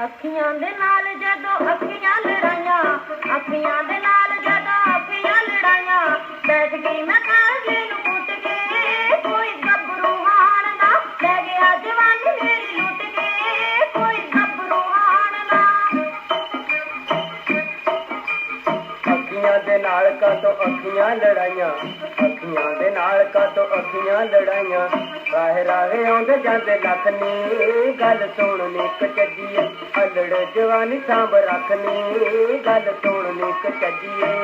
ਅੱਖੀਆਂ ਦੇ ਨਾਲ ਜਦੋਂ ਅੱਖੀਆਂ ਲੜਾਈਆਂ, ਅੱਖੀਆਂ ਦੇ ਨਾਲ ਜਦੋਂ ਅੱਖੀਆਂ ਲੜਾਈਆਂ, ਬੈਠ ਗਈ ਮੈਂ ਕਾਲਜੇ ਨੂੰ ਕੁੱਟ ਕੇ ਕੋਈ ਗੱਭਰੂ ਹਾਣ ਦਾ ਲੈ ਗਿਆ ਜਵਾਨੀ ਮੇਰੀ ਲੁੱਟ ਕੇ ਕੋਈ ਗੱਭਰੂ ਹਾਣ ਦਾ ਅੱਖੀਆਂ ਦੇ ਨਾਲ ਕਦੋਂ ਅੱਖੀਆਂ ਲੜਾਈਆਂ ਨਾਲ ਕਾਤੋਂ ਅੱਖੀਆਂ ਲੜਾਈਆਂ। ਰਾਹੇ ਰਾਹੇ ਆਉਂਦੇ ਜਾਂਦੇ ਲੱਖ ਨੀ। ਗੱਲ ਸੁਣ ਨੀ ਕਚੱਜੀਏ ਅਲੜ ਜਵਾਨੀ ਸਾਂਭ ਰੱਖਨੀ ਗੱਲ ਸੁਣ ਨੀ ਕਚੱਜੀਏ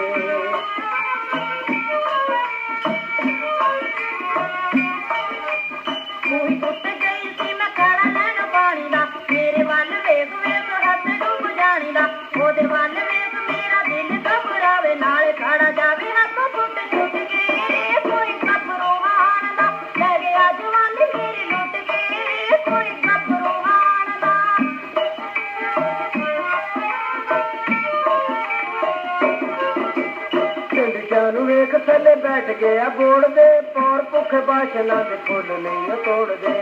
ਥੱਲੇ ਬੈਠ ਗਿਆ ਬੋੜ ਦੇ ਪੌਰ ਭੁੱਖ ਬਾਸ਼ਨਾ ਦੇ ਫੁੱਲ ਨਹੀਂ ਤੋੜਦੇ।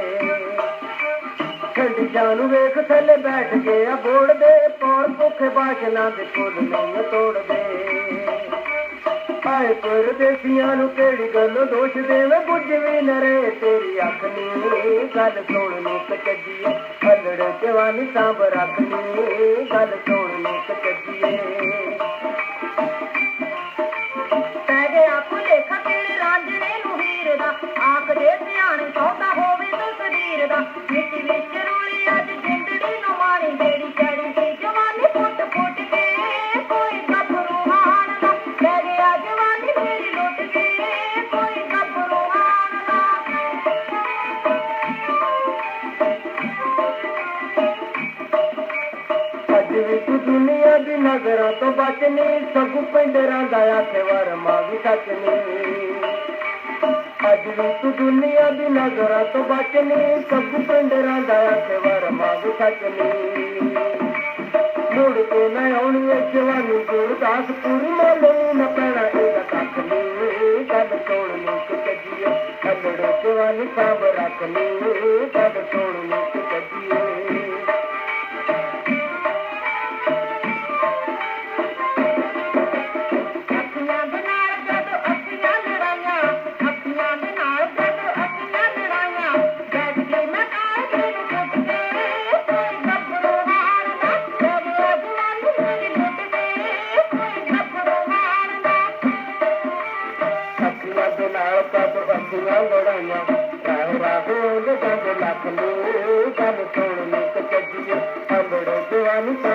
ਢਿੰਡ ਜਾਨੂੰ ਵੇਖ ਥੱਲੇ ਬੈਠ ਗਿਆ ਬੋੜ ਦੇ ਪੌਰ ਭੁੱਖ ਬਾਸ਼ਨਾ ਦੇ ਫੁੱਲ ਨਹੀਂ ਤੋੜਦੇ। ਆਏ ਪਰਦੇਸੀਆਂ ਨੂੰ ਕਿਹੜੀ ਗੱਲ ਦੋਸ਼ ਦੇਵੇ? ਬੁੱਝ ਵੀ ਨਰੇ ਤੇਰੀ ਅੱਖ ਨੀ, ਗੱਲ ਸੁਣ ਨੀ ਕਚੱਜੀਏ ਅਲੜ ਜਵਾਨੀ ਸਾਂਭ ਰੱਖਨੀ ਗੱਲ ਸੁਣ ਨੀ ਕਚੱਜੀਏ ਪੈ ਗਿਆ ਭੁਲੇਖਾ ਕਿਹੜੇ ਰਾਂਝਣੇ ਨੂੰ ਹੀਰ ਦਾ? ਆਖਦੇ ਸਿਆਣੇ ਸੌਦਾ ਹੋਵੇ ਤਸਵੀਰ ਦਾ। ਮਿੱਟੀ ਵਿੱਚ ਰੂਲੀ ਅੱਜ ਜਿੰਦੜੀ ਨੂੰ ਮਾਣੀ ਜਿਹੜੀ ਦੁਨੀਆ ਤੋਂ ਬਚਨੀ ਸਭ ਪਿੰਡਰਾਂ ਦਾ ਆਖੇ ਵਰ ਵੀ ਸੱਚਨੀ ਅੱਜ ਵੀ ਤੂੰ ਦੁਨੀਆ ਦੀ ਨਜ਼ਰਾਂ ਤੋਂ ਬਚਨੀ ਸਭ ਪਿੰਡਰਾਂ ਦਾ ਆਖੇ ਵਰ ਮਾਂ ਵੀ ਸੱਚਨੀ ਮੁੜ ਕੇ ਨਾ ਆਉਣੀ ਏ ਜਵਾਨੀ ਗੁਰਦਾਸ ਪੂਰੀ ਮਾਲਣੀ ਨਾ ਪੈਣਾ ਇਹਦਾ ਕੱਖ ਨੀ। ਗੱਲ ਤੋੜ ਨੂੰ ਕੱਜੀਏ ਅਲੜ ਜਵਾਨੀ ਸਾਂਭ ਰੱਖਨੀ ਗੱਲ ਤੋੜ ਨੂੰ ਕੱਜੀਏ ਅੱਖੀਆਂ ਕਦ ਅੱਖੀਆਂ ਲੜਾਈਆਂ ਰਾਹ ਰਾਹ ਉਹਦੇ ਜੰਗ ਲੱਖ ਨੂੰ ਗੱਲ ਸੁਣ ਨੀ ਕਚੱਜੀਏ ਅੰਬੜ ਜਵਾਨੀ ਸਭ ਰੱਖ ਲਈ